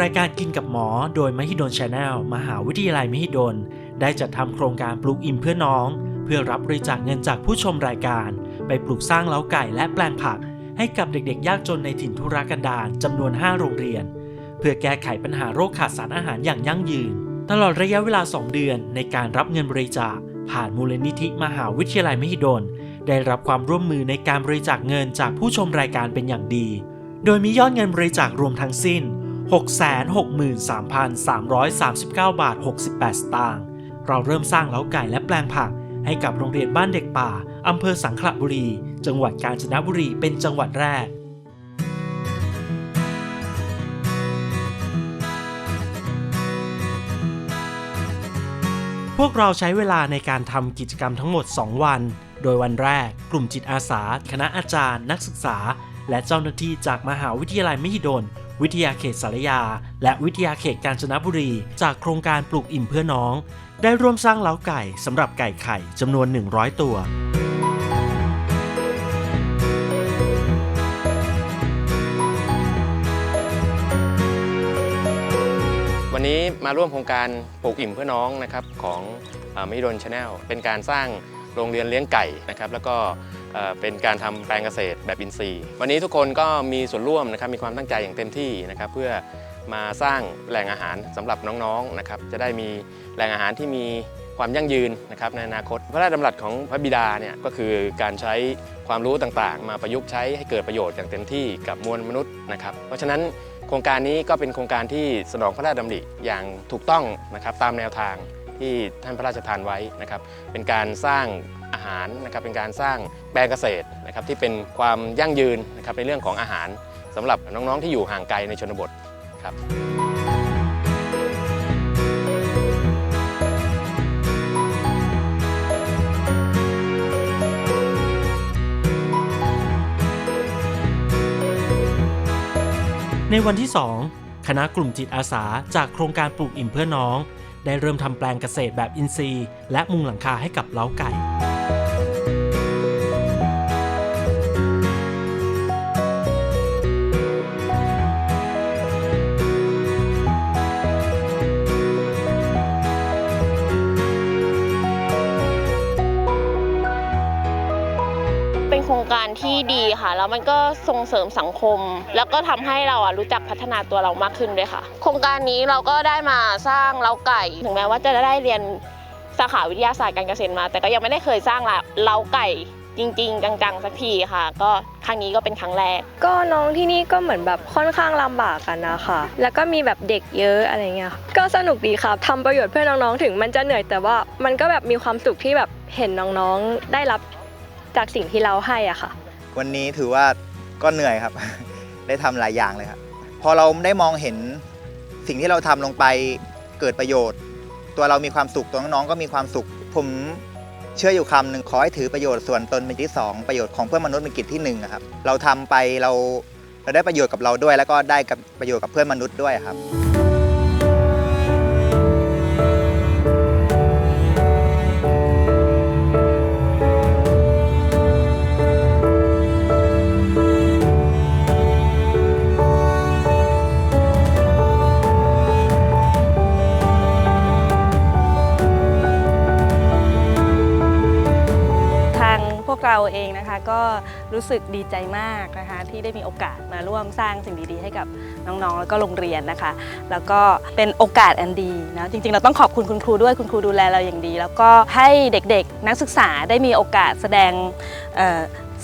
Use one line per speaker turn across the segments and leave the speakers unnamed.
รายการกินกับหมอโดยมหิดลชาแนลมหาวิทยาลัยมหิดล ได้จัดทำโครงการปลูกอิ่มเพื่อน้อง เพื่อรับบริจาคเงินจากผู้ชมรายการ ไปปลูกสร้างเล้าไก่และแปลงผัก ให้กับเด็กๆ ยากจนในถิ่นทุรกันดารจำนวน 5 โรงเรียน เพื่อแก้ไขปัญหาโรคขาดสารอาหารอย่างยั่งยืน ตลอดระยะเวลา 2 เดือนในการรับเงินบริจาค ผ่านมูลนิธิมหาวิทยาลัยมหิดล ได้รับความร่วมมือในการบริจาคเงินจากผู้ชมรายการเป็นอย่างดี โดยมียอดเงินบริจาครวมทั้งสิ้น 663,339 บาท 68 สตางค์ เราเริ่มสร้างเล้าไก่และแปลงผัก ให้กับโรงเรียนบ้านเด็กป่า อำเภอสังขละบุรี จังหวัดกาญจนบุรี เป็นจังหวัดแรก พวกเราใช้เวลาในการทำกิจกรรมทั้งหมด 2 วัน โดยวันแรก กลุ่มจิตอาสา คณะอาจารย์ นักศึกษา และเจ้าหน้าที่จากมหาวิทยาลัยมหิดล วิทยาเขตสารยา และวิทยาเขตกาญจนบุรี จากโครงการปลูกอิ่มเพื่อน้อง ได้ร่วมสร้างเล้าไก่สำหรับไก่ไข่จำนวน 100 ตัว
วันนี้มาร่วมโครงการปลูกอิ่มเพื่อน้องนะครับของมิดลชาแนลเป็นการสร้างโรงเรียนเลี้ยงไก่นะครับ แล้วก็ เป็นการทำแปลงเกษตรแบบอินทรีย์ วันนี้ทุกคนก็มีส่วนร่วมนะครับมีความตั้งใจอย่างเต็มที่นะครับเพื่อมาสร้างแหล่งอาหารสำหรับน้องๆนะครับจะได้มีแหล่งอาหารที่มีความยั่งยืนนะครับในอนาคต พระราชดำรัสของพระบิดาเนี่ยก็คือการใช้ความรู้ต่างๆ มาประยุกต์ใช้ให้เกิดประโยชน์อย่างเต็มที่กับมวลมนุษย์นะครับเพราะฉะนั้นโครงการนี้ก็เป็นโครงการที่สนองพระราชดำริอย่างถูกต้องนะครับตามแนวทาง ที่ท่านพระราชทานไว้นะครับ เป็นการสร้างอาหารนะครับ เป็นการสร้างแปลงเกษตรนะครับที่เป็นความยั่งยืนนะครับในเรื่องของอาหารสำหรับน้องๆที่อยู่ห่างไกลในชนบทครับ
ในวันที่ 2 คณะกลุ่มจิตอาสาจากโครงการปลูกอิ่มเพื่อน้อง ได้เริ่มทำแปลงเกษตรแบบอินทรีย์ และมุงหลังคาให้กับเล้าไก่
การที่ดีค่ะ แล้วมันก็ส่งเสริมสังคม แล้วก็ทำให้เราอะรู้จักพัฒนาตัวเรามากขึ้นด้วยค่ะ โครงการนี้เราก็ได้มาสร้างเล้าไก่ ถึงแม้ว่าจะได้เรียนสาขาวิทยาศาสตร์การเกษตรมา แต่ก็ยังไม่ได้เคยสร้างเล้าไก่จริง ๆ จังๆ สักทีค่ะ ก็ครั้งนี้ก็เป็นครั้งแรก
ก็น้องที่นี่ก็เหมือนแบบค่อนข้างลำบากกันนะคะ แล้วก็มีแบบเด็กเยอะอะไรเงี้ยก็สนุกดีครับทำประโยชน์เพื่อน้องๆถึงมันจะเหนื่อยแต่ว่ามันก็แบบมีความสุขที่แบบเห็นน้องๆ ได้รับ จากสิ่งที่เราให้อะค่ะ
วันนี้ถือว่าก็เหนื่อยครับ ได้ทำหลายอย่างเลยครับพอเราได้มองเห็นสิ่งที่เราทำลงไปเกิดประโยชน์ ตัวเรามีความสุขตัวน้องๆก็มีความสุข ผมเชื่ออยู่คำหนึ่งขอให้ถือประโยชน์ส่วนตนเป็นที่สองประโยชน์ของเพื่อนมนุษย์เป็นกิจที่หนึ่งอะครับเราทำไปเราเราได้ประโยชน์กับเราด้วย แล้วก็ได้กับประโยชน์กับเพื่อนมนุษย์ด้วยครับ
เราเองนะคะ ก็รู้สึกดีใจมากนะคะที่ได้มีโอกาสมาร่วมสร้างสิ่งดีๆ ให้กับน้องๆ แล้วก็โรงเรียนนะคะ แล้วก็เป็นโอกาสอันดีนะจริงๆ เราต้องขอบคุณคุณครูด้วยคุณครูดูแลเราอย่างดี แล้วก็ให้เด็กๆนักศึกษาได้มีโอกาสแสดง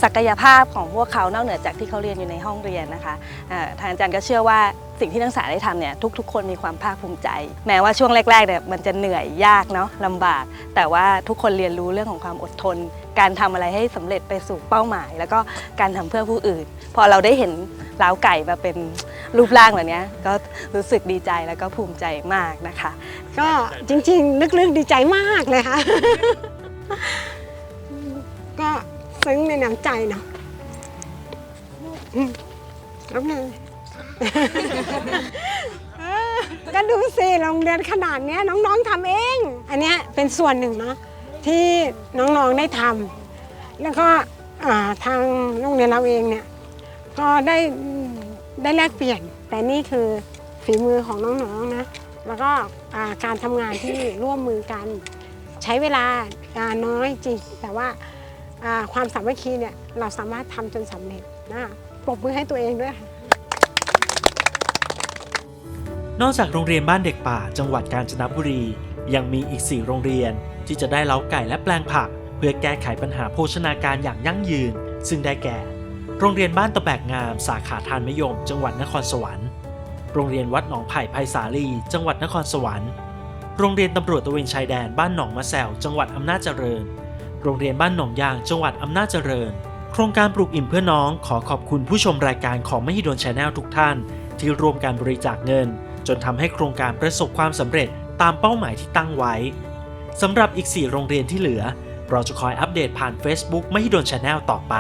ศักยภาพของพวกเขานอกเหนือจากที่เขาเรียนอยู่ในห้องเรียนนะคะเอ่อทางอาจารย์ก็เชื่อว่าสิ่งที่นักศึกษาได้ทำเนี่ยทุกๆ คนมีความภาคภูมิใจ แม้ว่าช่วงแรกๆเนี่ยมันจะเหนื่อยยากเนาะลำบาก แต่ว่าทุกคนเรียนรู้เรื่องของความอดทน การทำอะไรให้สำเร็จไปสู่เป้าหมาย แล้วก็การทำเพื่อผู้อื่น พอเราได้เห็นล้าวไก่มาเป็นรูปร่างแบบเนี้ยก็รู้สึกดีใจแล้วก็ภูมิใจมากนะคะ
ก็จริงๆลึกๆดีใจมากเลยค่ะ ซึ้งในน้ำใจเนาะแล้วไงเออก็ดูสิโรงเรียนขนาดนี้น้องๆทำเอง อันนี้เป็นส่วนหนึ่งเนาะที่น้องๆได้ทำแล้วก็ทางโรงเรียนเราเองเนี่ยก็ได้ได้แลกเปลี่ยน แต่นี่คือฝีมือของน้องๆนะ แล้วก็การทำงานที่ร่วมมือกัน ใช้เวลาน้อยจริงแต่ว่า ความสามัคคีเนี่ยเราสามารถทำจนสำเร็จนะคะปรบมือให้ตัวเองด้วยค่ะ
นอกจากโรงเรียนบ้านเด็กป่าจังหวัดกาญจนบุรี ยังมีอีก 4 โรงเรียน ที่จะได้เล้าไก่และแปลงผัก เพื่อแก้ไขปัญหาโภชนาการอย่างยั่งยืน ซึ่งได้แก่ โรงเรียนบ้านตะแบกงาม สาขาทานมะยม จังหวัดนครสวรรค์ โรงเรียนวัดหนองไผ่ไพศาลี จังหวัดนครสวรรค์ โรงเรียนตำรวจตะเวนชายแดนบ้านหนองมะแซวจังหวัดอำนาจเจริญ โรงเรียนบ้านหนองยางจังหวัดอำนาจเจริญ โครงการปลูกอิ่มเพื่อน้องขอขอบคุณผู้ชมรายการของมหิดลชาแนลทุกท่าน ที่ร่วมการบริจาคเงิน จนทำให้โครงการประสบความสำเร็จตามเป้าหมายที่ตั้งไว้สำหรับอีก 4 โรงเรียนที่เหลือ เราจะคอยอัปเดตผ่าน Facebook มหิดลชาแนลต่อไป